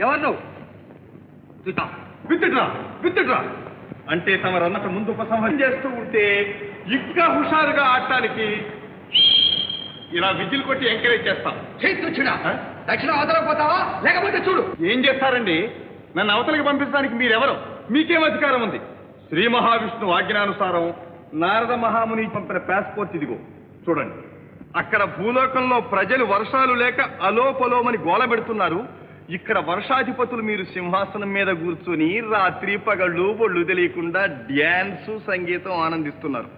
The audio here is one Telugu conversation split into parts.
ఎవరు? నువ్వు చూద్దాం. విత్తుడ్రా విత్తుడ్రా. అంటే తమరన్నట ముందు ఉపసంహరణ చేస్తూ ఉంటే ఇంకా హుషారుగా ఆడటానికి ఇలా విజిల్ కొట్టి ఎంకరేజ్ చేస్తాం. చేస్తున్నా దక్షిణ అవతలపోతావా లేకపోతే చూడు. ఏం చేస్తారండి? నన్ను అవతలికి పంపించడానికి మీరెవరు? మీకేం అధికారం ఉంది? శ్రీ మహావిష్ణువు ఆజ్ఞానుసారం నారద మహాముని పంపిన పాస్పోర్ట్ ఇదిగో. చూడండి. అక్కడ భూలోకంలో ప్రజలు వర్షాలు లేక అలోపలోమని గోల పెడుతున్నారు. ఇక్కడ వర్షాధిపతులు మీరు సింహాసనం మీద కూర్చుని రాత్రి పగళ్ళు ఒళ్ళు తెలియకుండా డ్యాన్స్ సంగీతం ఆనందిస్తున్నారు.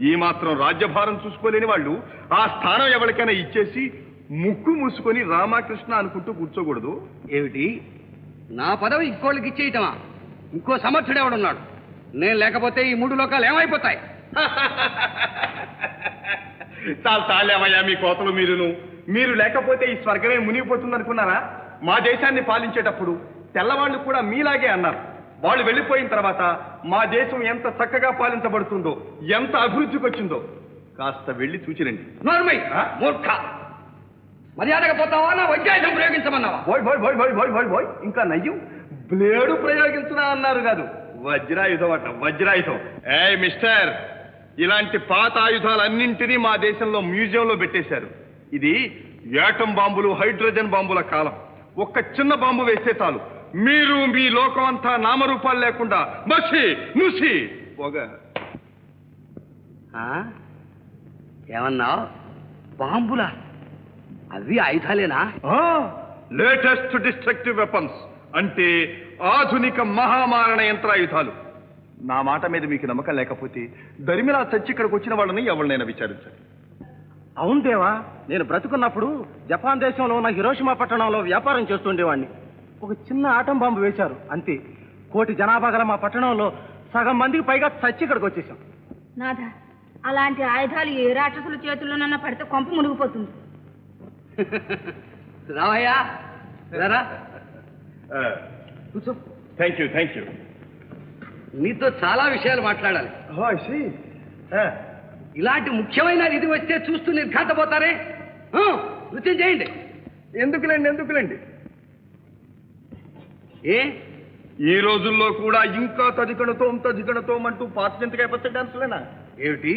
ఈ మాత్రం రాజ్యభారం చూసుకోలేని వాళ్ళు ఆ స్థానం ఎవరికైనా ఇచ్చేసి ముక్కు మూసుకొని రామకృష్ణ అనుకుంటూ కూర్చోకూడదు. ఏమిటి? నా పదవి ఇంకోళ్ళకి ఇచ్చేయటమా? ఇంకో సమర్థుడు ఎవడున్నాడు? నేను లేకపోతే ఈ మూడు లోకాలు ఏమైపోతాయి? చాలు చాలేమయ్యా మీ కోతలు మీరును. మీరు లేకపోతే ఈ స్వర్గమే మునిగిపోతుంది అనుకున్నారా మా దేశాన్ని పాలించేటప్పుడు తెల్లవాళ్ళు కూడా మీలాగే అన్నారు. వాళ్ళు వెళ్ళిపోయిన తర్వాత మా దేశం ఎంత చక్కగా పాలించబడుతుందో ఎంత అభివృద్ధికి వచ్చిందో. కాస్త వెళ్ళి చూచిరండి. నోర్మై మూర్ఖ. మర్యాదగా పోతావా? నా వజ్రాయుధం ప్రయోగించమన్నావా? బోయ్ బోయ్ బోయ్ బోయ్ బోయ్ బోయ్ బోయ్. ఇంకా నయ్యం బ్లేడు ప్రయోగించనా అన్నారు కాదు. వజ్రాయుధం అట వజ్రాయుధం. ఏ మిస్టర్ ఇలాంటి పాత ఆయుధాలన్నింటినీ మా దేశంలో మ్యూజియంలో పెట్టేశారు. ఇది యాటం బాంబులు హైడ్రోజన్ బాంబుల కాలం. ఒక్క చిన్న బాంబు వేస్తే చాలు. మీరు మీ లోకం అంతా నామరూపాలు లేకుండా మసి నుసి. పొగ. ఆ? ఏమన్నావు బాంబులా? అవి ఆయుధాలేనా? లేటెస్ట్ డిస్ట్రక్టివ్ వెపన్స్ అంటే ఆధునిక మహామారణ యంత్రాయుధాలు నా మాట మీద మీకు నమ్మకం లేకపోతే దరిమిలా చచ్చి ఇక్కడికి వచ్చిన వాళ్ళని ఎవరినైనా విచారించండి. అవును దేవా నేను బ్రతుకున్నప్పుడు జపాన్ దేశంలో ఉన్న హిరోషిమా పట్టణంలో వ్యాపారం చేస్తుండేవాడిని ఒక చిన్న ఆటం బాంబు వేశారు అంతే. కోటి జనాభా గల మా పట్టణంలో సగం మందికి పైగా చచ్చి ఇక్కడికి వచ్చేసాం నాథ అలాంటి ఆయుధాలు ఏ రాక్షసుల చేతుల్లోనన్నా పడితే కొంప మునిగిపోతుంది. రావయ్యా రారా? కూర్చో. థ్యాంక్ యూ థ్యాంక్ యూ నీతో చాలా విషయాలు మాట్లాడాలి. ఇలాంటి ముఖ్యమైన ఇది వస్తే చూస్తూ నిర్ఘాతపోతారే నృత్యం చేయండి. ఎందుకులేండి ఎందుకులేండి? ఏ? ఈ రోజుల్లో కూడా ఇంకా తదికణతో తదికణతో అంటూ పాశ్చంతకాయ పచ్చ డాన్సులేనా? ఏమిటి?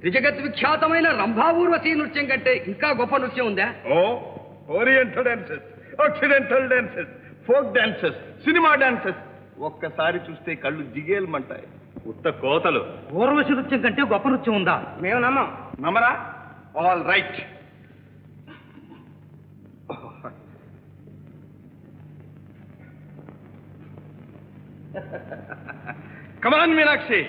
త్రిజగత్ విఖ్యాతమైన రంభాఊర్వశీ నృత్యం కంటే ఇంకా గొప్ప నృత్యం ఉందా? ఓ oriental dances occidental dances folk dances cinema dances. ఒక్కసారి చూస్తే కళ్ళు జిగేలమంటాయి. ఉత్త కోతలు పూర్వశి నృత్యం కంటే గొప్ప నృత్యం ఉందా మేము నమ్మం నమరా ఆల్ రైట్ కమాన్ మీనాక్షి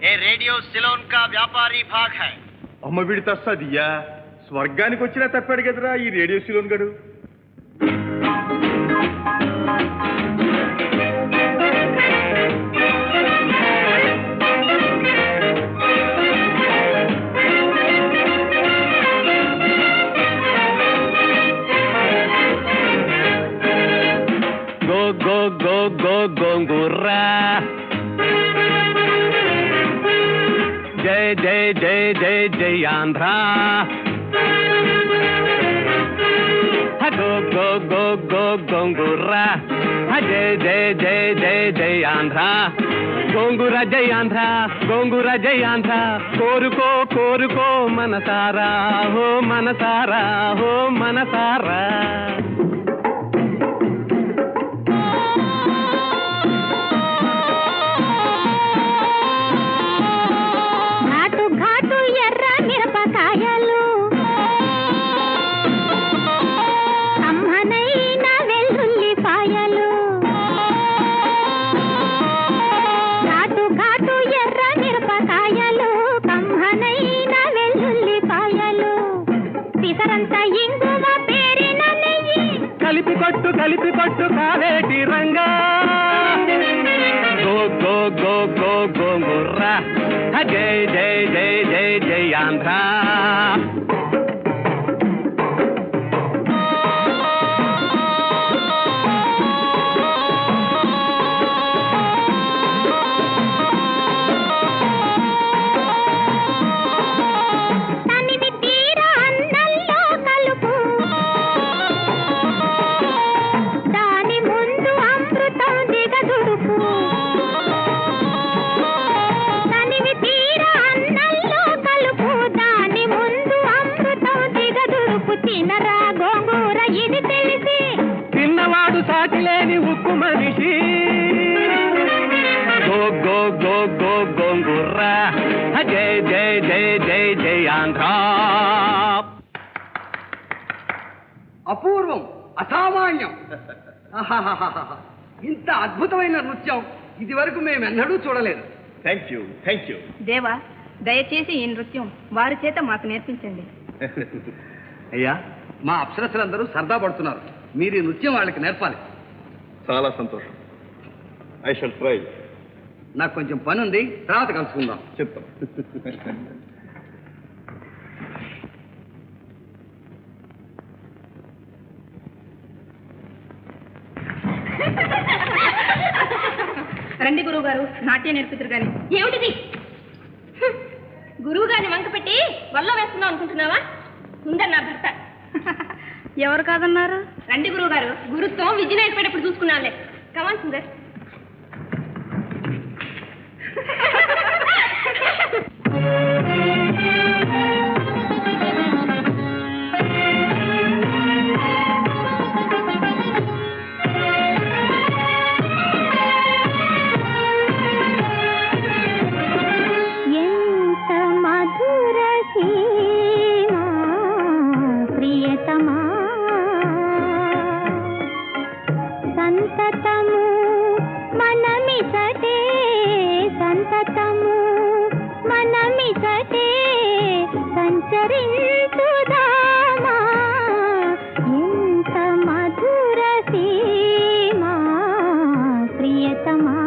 ये रेडियो सिलोन का व्यापारी भाग है అమ్మ వీడి తస్సదియ్యా. స్వర్గానికి వచ్చినా తప్పాడు కదరా ఈ రేడియో సిలోన్ గడు. గో గో గో గో గోంగూర్రా. जय जय जय जय जय आंध्रा। हाँ, गो गो गो गो, गोंगुरा। हाँ, जय जय जय जय जय आंध्रा। गोंगुरा, जय आंध्रा, गोंगुरा, जय आंध्रा। कोरुको मन तारा हो मन तारा हो मन तारा जय जय जय जय जय आंध्रा గో గో గోంగుర్ర. జయ జయ జయ జయ జయ ఆంధ్ర. అపూర్వం అసామాన్యం. ఇంత అద్భుతమైన నృత్యం ఇది వరకు మేము ఎన్నడూ చూడలేదు. థ్యాంక్ యూ థ్యాంక్ యూ దేవా దయచేసి ఈ నృత్యం వారి చేత మాకు నేర్పించండి. అయ్యా మా అప్సరసులందరూ సరదా పడుతున్నారు. మీరు ఈ నృత్యం వాళ్ళకి నేర్పాలి. చాలా సంతోషం. ఐ షల్ ట్రై నాకు కొంచెం పని ఉంది తర్వాత కలుసుకుందాం. చెప్తాం. రండి గురువు గారు నాట్యం నేర్పితురు గాని. ఏమిటిది? గురువు గారిని వంక పెట్టి వల్ల వేస్తున్నావు అనుకుంటున్నావా? ఉందని నా భర్త. ఎవరు కాదన్నారు? రండి గురువు గారు గురుత్వం విద్య నేర్పేటప్పుడు చూసుకున్నానులే. కమాన్ సుందర్ మనమిసటే సంతతము మనమిసటే సంచరించుదామా? ఎంత మధుర సీమా ప్రియతమా?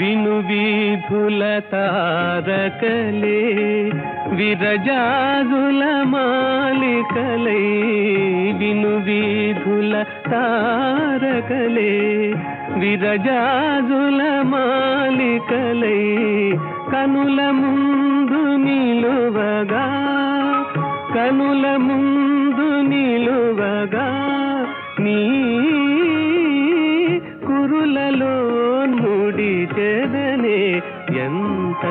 విను వీధుల తారకలే విరజాజుల మాలికలై విను వీధుల తారకలే. విరజాజుల మాలికలై కనుల ముందు నిలువగా. కనుల ముందు నిలువగా. నీ కురులలో ఎంత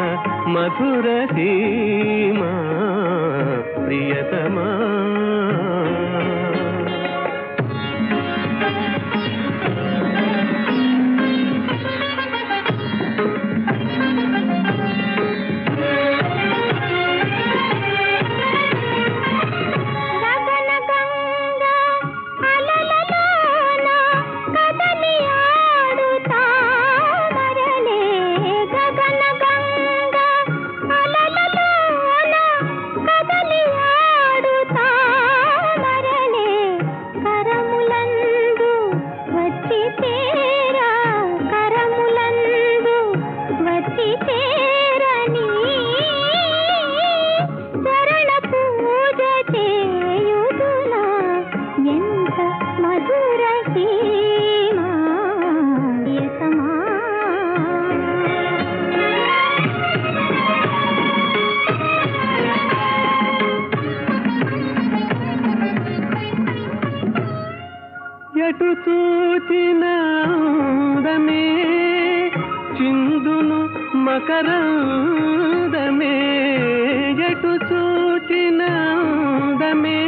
మధుర సీమా ప్రియతమా. మకరందమే ఎటు చూచిన అందమే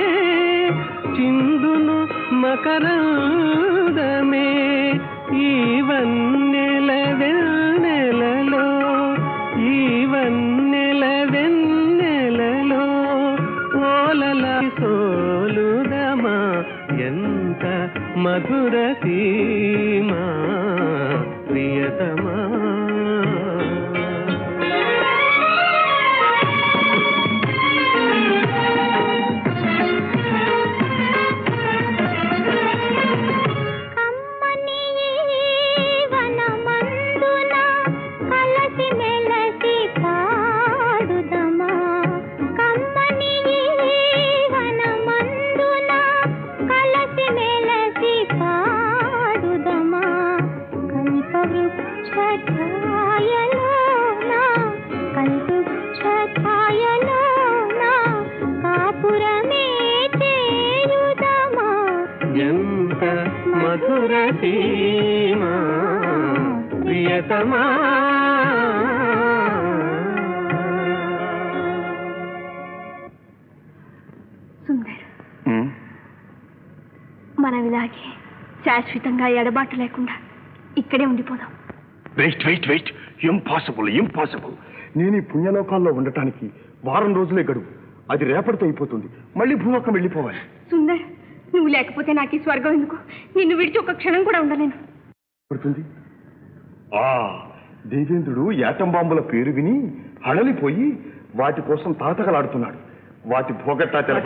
చిందును మకర ప్రియతమా. సుందర్. మనం ఇలాగే శాశ్వతంగా ఎడబాటు లేకుండా ఇక్కడే ఉండిపోదాం. Wait wait wait impossible impossible నేను ఈ పుణ్యలోకాల్లో ఉండటానికి వారం రోజులే గడువు. అది రేపటితో అయిపోతుంది. మళ్ళీ భూలోకం వెళ్ళిపోవాలి. సుందర్ నువ్వు లేకపోతే నాకు ఈ స్వర్గం ఎందుకు? నిన్ను విడిచి ఒక క్షణం కూడా ఉండలేను. పడుతుంది. దేవేంద్రుడు యాటం బాంబుల పేరు విని హడలిపోయి వాటి కోసం తాతగలాడుతున్నాడు. వాటి భోగట్టా తెలప